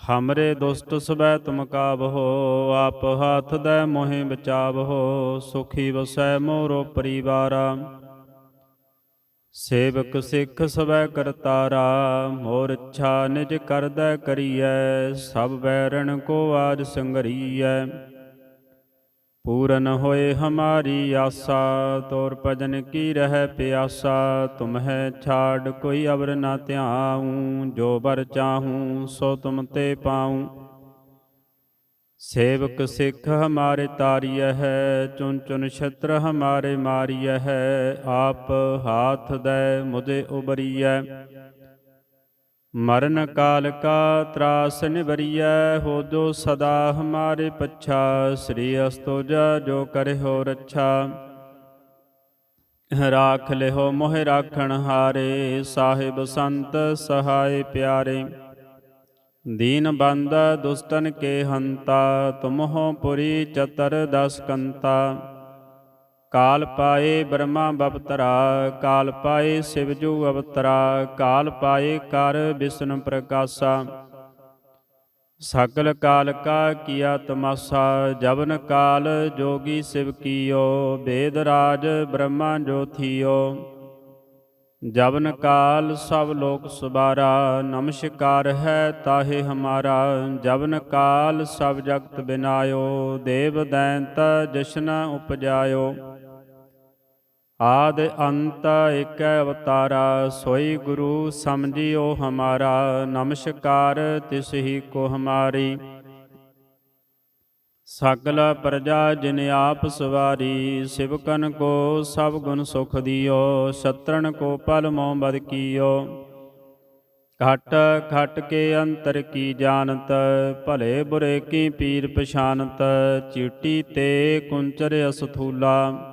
ਹਮਰੇ ਦੁਸ਼ਟ ਸਬੈ ਤੁਮ ਕਾਬਹੋ ਆਪ ਹਾਥ ਦੇ ਮੋਹਿ ਬਚਾਵਹੋ ਸੁਖੀ ਵਸੈ ਮੋਰੋ ਪਰਿਵਾਰਾ ਸੇਵਕ ਸਿੱਖ ਸਬੈ ਕਰਤਾਰਾ ਮੋਰ ਇੱਛਾ ਨਿਜ ਕਰਦੈ ਕਰੀਐ ਸਭ ਬੈਰਣ ਕੋ ਆਜ ਸੰਗਰੀਐ ਪੂਰਨ ਹੋਏ ਹਮਾਰੀ ਆਸਾ, ਤੋਰ ਭਜਨ ਕੀ ਰਹਿ ਪਿਆਸਾ ਤੁਮਹਿ ਛਾੜ ਕੋਈ ਅਵਰ ਨਾ ਧਿਆਉ, ਜੋ ਬਰ ਚਾਹੂੰ ਸੋ ਤੁਮ ਤੇ ਪਾਉ। ਸੇਵਕ ਸਿੱਖ ਹਮਾਰੇ ਤਾਰੀਐ ਹੈ ਚੁਨ ਚੁਨ ਛਤਰ ਹਮਾਰੇ ਮਾਰੀਐ ਹੈ, ਆਪ ਹਾਥ ਦੇ ਮੁਝੇ ਉਬਰੀਐ ਮਰਨ ਕਾਲ ਕਾ ਤਰਾਸ ਨਿਵਰੀਐ ਹੋ ਜੋ ਸਦਾ ਹਮਾਰੇ ਪੱਛਾ, ਸ੍ਰੀ ਅਸਤੋਜ ਜੋ ਕਰੇ ਹੋ ਰੱਛਾ। ਰਾਖ ਲਿਓ ਮੋਹਿ ਰਾਖਣ ਹਾਰੇ, ਸਾਹਿਬ ਸੰਤ ਸਹਾਇ ਪਿਆਰੇ। ਦੀਨ ਬੰਦ ਦੁਸਤਨ ਕੇ ਹੰਤਾ, ਤੁਮਹੁ ਪੁਰੀ ਚਤਰ ਦਸ ਕੰਤਾ ਕਾਲ ਪਾਏ ਬ੍ਰਹਮਾ ਬਪਤਰਾ, ਕਾਲ ਪਾਏ ਸਿਵਜੂ ਅਵਤਰਾ, ਕਾਲ ਪਾਏ ਕਰ ਵਿਸ਼ਨ ਪ੍ਰਕਾਸ਼ਾ। ਸਕਲ ਕਾਲ ਕਾ ਕੀਆ ਤਮਾਸਾ ਜਬਨ ਕਾਲ ਜੋਗੀ ਸਿਵ ਕੀਓ ਵੇਦ ਰਾਜ ਬ੍ਰਹਮਾ ਜੋਥੀਓ ਜਵਨ ਕਾਲ ਸਭ ਲੋਕ ਸੁਬਾਰਾ, ਨਮਸਕਾਰ ਹੈ ਤਾਹੇ ਹਮਾਰਾ। ਜਵਨ ਕਾਲ ਸਭ ਜਗਤ ਬਿਨਾਇਓ, ਦੇਵ ਦੈਂਤ ਜਸ਼ਨ ਉਪਜਾਇਓ। ਆਦ ਅੰਤ ਇਕ ਅਵਤਾਰਾ, ਸੋਈ ਗੁਰੂ ਸਮਝਿਓ ਹਮਾਰਾ, ਨਮਸਕਾਰ ਤਿਸ ਹੀ ਕੋ ਹਮਾਰੀ। ਸਗਲ ਪ੍ਰਜਾ ਜਿਨ ਆਪ ਸਵਾਰੀ ਸਿਵਕਨ ਕੋ ਸਭ ਗੁਣ ਸੁਖ ਦਿਓ ਸ਼ਤਰਨ ਕੋ ਪਲ ਮੋ ਬਦ ਕੀਓ। ਘਟ ਘਟ ਕੇ ਅੰਤਰ ਕੀ ਜਾਣਤ, ਭਲੇ ਬੁਰੇ ਕੀ ਪੀਰ ਪਛਾਨਤ ਚੀਟੀ ਤੇ ਕੁੰਚਰ ਅਸਥੂਲਾ।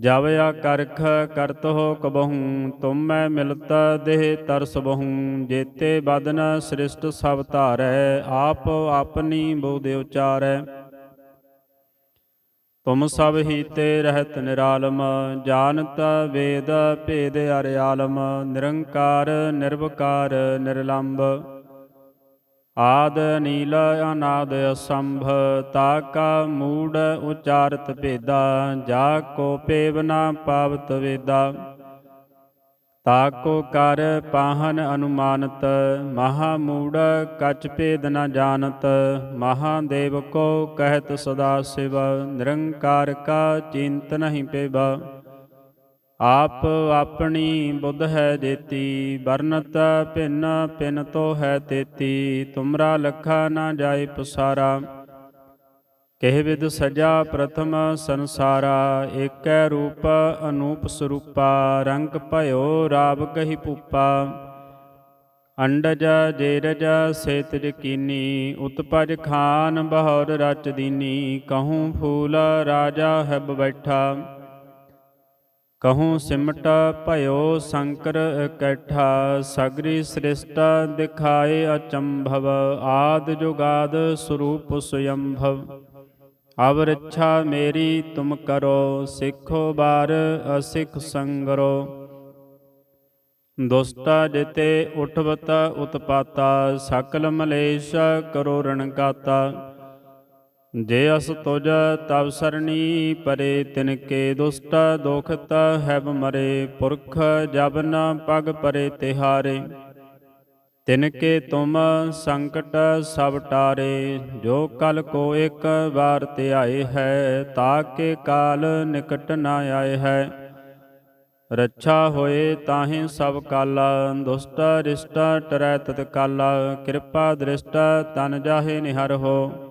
ਜਬ ਆ ਕਰਖ ਕਰਤ ਹੋ ਕਬਹੂ, ਤੁਮ ਮੈਂ ਮਿਲਤ ਦੇਹ ਤਰਸ ਬਹੂ। ਜੇਤੇ ਬਦਨ ਸ੍ਰਿਸ਼ਟ ਸਭ ਧਾਰੈ, ਆਪ ਆਪਨੀ ਬੋਧਿ ਉਚਾਰੈ। ਤੁਮ ਸਭ ਹੀ ਤੇ ਰਹਿਤ ਨਿਰਾਲਮ, ਜਾਣਤ ਵੇਦ ਭੇਦ ਅਰਿਆਲਮ, ਨਿਰੰਕਾਰ ਨਿਰਵਕਾਰ ਨਿਰਲੰਭ ਆਦ ਨੀਲ ਅਨਾਦ ਅਸੰਭ, ਤਾ ਕਾ ਮੂੜ ਉਚਾਰਤ ਭੇਦਾ, ਜਾ ਕੋ ਪੇਵ ਨਾ ਪਾਵਤ ਵੇਦਾ। ਤਾ ਕੋ ਕਰ ਪਾਹਨ ਅਨੁਮਾਨਤ, ਮਹਾ ਮੂੜ ਕਚ ਭੇਦ ਨ ਜਾਣਤ ਮਹਾਦੇਵ ਕੋ ਕਹਿਤ ਸਦਾ ਸਿਵ, ਨਿਰੰਕਾਰ ਕਾ ਚਿੰਤ ਨਹੀਂ ਪੇਬਾ। ਆਪ ਆਪਣੀ ਬੁੱਧ ਹੈ ਦੇਤੀ ਵਰਨਤ ਭਿੰਨ ਭਿੰਨ ਤੋ ਹੈ ਤੇਤੀ, ਤੁਮਰਾ ਲਖਾ ਨਾ ਜਾਏ ਪਸਾਰਾ। ਕਹਿ ਵਿਦ ਸਜਾ ਪ੍ਰਥਮ ਸੰਸਾਰਾ, ਏਕੈ ਰੂਪ ਅਨੂਪ ਸਰੂਪਾ, ਰੰਗ ਭਇਓ ਰਾਵ ਕਹੀ ਪੂਪਾ ਅੰਡਜ ਜੇਰਜ ਸੇਤਜ ਕੀਨੀ ਉਤਪਜ ਖਾਨ ਬਹੌਰ ਰਚ ਦੀਨੀ, ਕਹੂੰ ਫੂਲ ਰਾਜਾ ਹੈਬ ਬੈਠਾ। ਕਹੂੰ ਸਿਮਟ ਭਇਓ ਸ਼ੰਕਰ ਇਕੱਠਾ, ਸਗਰੀ ਸ੍ਰਿਸ਼ਟ ਦਿਖਾਏ ਅਚੰਭਵ, ਆਦ ਜੁਗਾਦ ਸਰੂਪ ਸੁਯੰਭਵ। ਅਬ ਰੱਛਾ ਮੇਰੀ ਤੁਮ ਕਰੋ, ਸਿੱਖੋ ਬਾਰ ਅਸਿੱਖ ਸੰਗਰੋ। ਦੁਸਤਾ ਜਿਤੇ ਉਠਵਤ ਉਤਪਾਤਾ, ਸਕਲ ਮਲੇਸ਼ ਕਰੋ ਰਣਕਾਤਾ ਜੇ ਅਸ ਤੁਜ ਤਵ ਸਰਣੀ ਪਰੇ ਤਿਨ ਕੇ ਦੁਸਟ ਦੁਖਤ ਹੈਬ ਮਰੇ ਪੁਰਖ, ਜਬ ਨ ਪਗ ਪਰੇ ਤਿਹਾਰੇ। ਤਿਨ ਕੇ ਤੁਮ ਸੰਕਟ ਸਭ ਟਾਰੇ, ਜੋ ਕਲ ਕੋ ਇੱਕ ਵਾਰ ਤੇ ਆਏ ਹੈ ਤਾਕੇ ਕਾਲ ਨਿਕਟ ਨਾ ਆਏ ਹੈ। ਰੱਛਾ ਹੋਏ ਤਾਹੇ ਸਭ ਕਾਲਾ, ਦੁਸ਼ਟ ਰਿਸ਼ਟ ਟਰੈ ਤਤ ਕਾਲਾ ਕਿਰਪਾ ਦ੍ਰਿਸ਼ਟ ਤਨ ਜਾਹੇ ਨਿਹਰ ਹੋ।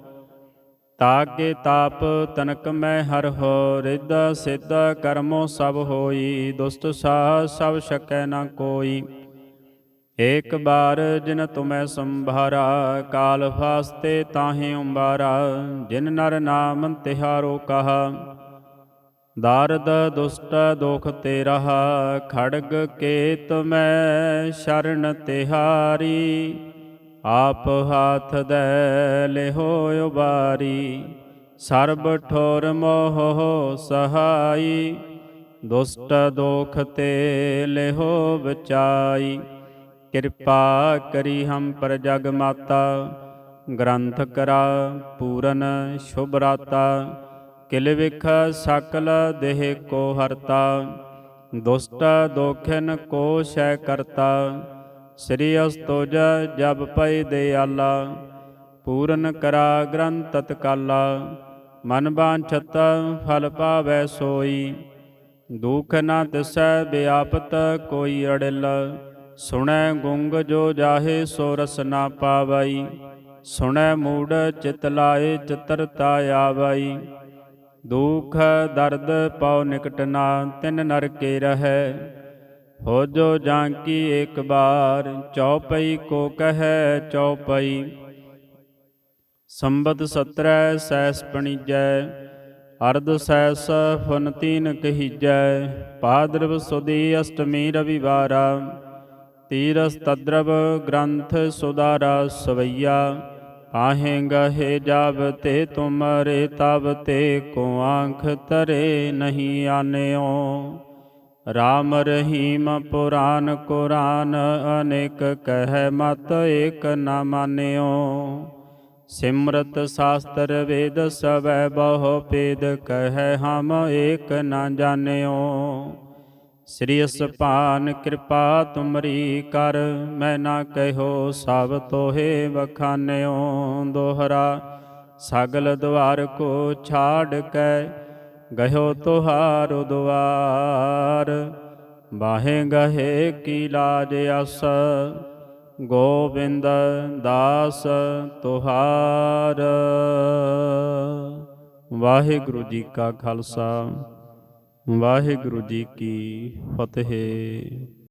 ਤਾਕੇ ਤਾਪ ਤਨਕ ਮੈਂ ਹਰ ਹੋ, ਰਿੱਧ ਸਿੱਧ ਕਰਮੋ ਸਭ ਹੋਈ ਦੁਸਤ ਸਾਹ ਸਭ ਸਕੈ ਨਾ ਕੋਈ। ਏਕ ਬਾਰ ਜਿਨ ਤੁਮੈ ਸੰਭਾਰਾ, ਕਾਲ ਫਾਸਤੇ ਤਾਹੇ ਉੰਬਾਰਾ, ਜਿਨ ਨਰ ਨਾਮ ਤਿਹਾਰੋ ਕਹਾ। ਦਾਰਦ ਦੁਸਟ ਦੋਖ ਤੇ ਰਹਾ ਖੜਗ ਕੇਤ ਮੈਂ ਸ਼ਰਨ ਤਿਹਾਰੀ। ਆਪ ਹਾਥ ਦੇ ਲਿਹੋ ਉਬਾਰੀ ਸਰਬ ਠੋਰ ਮੋਹ ਸਹਾਈ। ਦੁਸਟ ਦੋਖ ਤੇ ਲਿਹੋ ਬਚਾਈ, ਕਿਰਪਾ ਕਰੀ ਹਮ ਪਰ ਜਗ ਮਾਤਾ। ਗ੍ਰੰਥ ਕਰਾ ਪੂਰਨ ਸ਼ੁਭ ਰਾਤਾ, ਕਿਲ ਵਿਖ ਸਕਲ ਦੇਹ ਕੋ ਹਰਤਾ। ਦੁਸਟ ਦੋਖਨ ਕੋ ਸ਼ੈ ਕਰਤਾ। ਸ੍ਰੀ ਅਸਤੁਜ ਜਬ ਪਈ ਦਿਆਲਾ, ਪੂਰਨ ਕਰਾ ਗ੍ਰੰਥ ਤਤਕਾਲਾ, ਮਨ ਬਾਂਛਤ ਫਲ ਪਾਵੈ ਸੋਈ। ਦੁਖ ਨਾ ਤਿਸੈ ਵਿਆਪਤ ਕੋਈ ਅੜਿਲ, ਸੁਣੈ ਗੁੰਗ ਜੋ ਜਾਹੇ ਸੋ ਰਸ ਨਾ ਪਾਵਈ। ਸੁਣੈ ਮੂੜ ਚਿਤ ਲਾਏ ਚਤਰਤਾ ਆਵਈ। ਦੁਖ ਦਰਦ ਪਉ ਨਿਕਟ ਨਾ ਤਿਨ ਨਰਕੇ ਰਹੈ। ਹੋ ਜੋ ਜਾਂਕੀ ਇੱਕ ਬਾਰ, ਚੌਪਈ ਕੋ ਕਹੈ ਚੌਪਈ। ਸੰਬਤ ਸਤਰੈ, ਸੈਸ ਪਣੀਜੈ, ਅਰਧ ਸੈਸ ਫੁਨ ਤੀਨ ਕਹੀਜੈ। ਪਾਦਰਵ ਸੁਦੀ ਅਸ਼ਟਮੀ ਰਵਿਵਾਰਾ, ਤੀਰਸ ਤਦਰਵ ਗ੍ਰੰਥ ਸੁਦਾਰਾ ਸਵਈਆ। ਆਹੇ ਗਹੇ ਜਬ ਤੇ ਤੁਮਰੇ ਤਬ ਤੇ ਕੋ ਆਂਖ ਤਰੇ ਨਹੀਂ ਆਨਿਓ। ਰਾਮ ਰਹੀਮ ਪੁਰਾਨ ਕੁਰਾਨ, ਅਨੇਕ ਕਹਿ ਮਤ ਏਕ ਨਾ ਮਾਨਿਓ। ਸਿਮਰਤ ਸ਼ਾਸਤਰ ਵੇਦ ਸਵੈ ਬਹੁ ਪੇਦ ਕਹਿ ਹਮ ਏਕ ਨਾ ਜਾਣਿਓ। ਸ੍ਰੀ ਅਸਪਾਨ ਕਿਰਪਾ ਤੁਮਰੀ ਕਰ, ਮੈਂ ਨਾ ਕਹਿਓ ਸਭ ਤੋਹੇ ਵਖਾਨਿਓ। ਦੋਹਰਾ ਸਗਲ ਦਵਾਰ ਕੋ ਛਾੜ ਕੈ ਗਇਓ ਤੁਹਾਰੋ ਦੁਆਰ ਬਾਹੇ ਗਹੇ ਕੀ ਲਾਜ ਅਸ, ਗੋਬਿੰਦ ਦਾਸ ਤੁਹਾਰ। ਵਾਹਿਗੁਰੂ ਜੀ ਕਾ ਖਾਲਸਾ, ਵਾਹਿਗੁਰੂ ਜੀ ਕੀ ਫਤਿਹ।